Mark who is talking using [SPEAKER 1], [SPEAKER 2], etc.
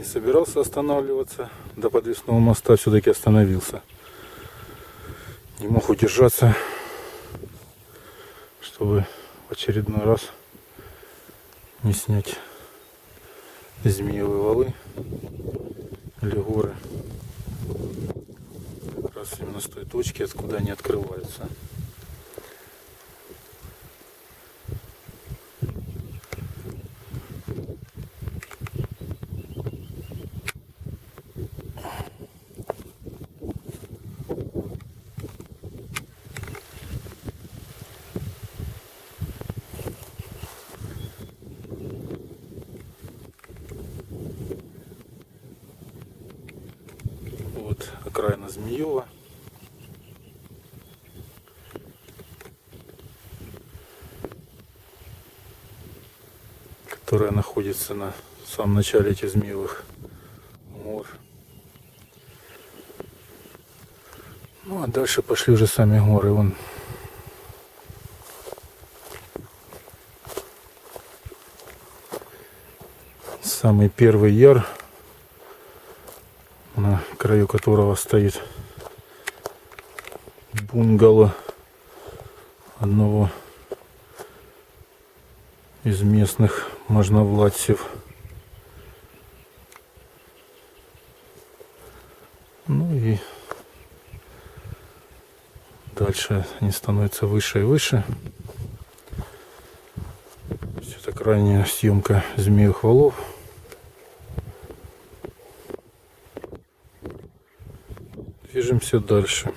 [SPEAKER 1] Не собирался останавливаться до подвесного моста, все-таки остановился. Не мог удержаться, чтобы в очередной раз не снять змеевые валы или горы. Как раз именно с той точки, откуда они открываются. Вот окраина Змеева. которая находится на самом начале этих змеевых гор. Ну а дальше пошли уже сами горы. Вон самый первый яр, на краю которого стоит бунгало одного из местных можновладцев. Ну и дальше они становятся выше и выше. Это крайняя съемка змеевых валов. Движемся дальше.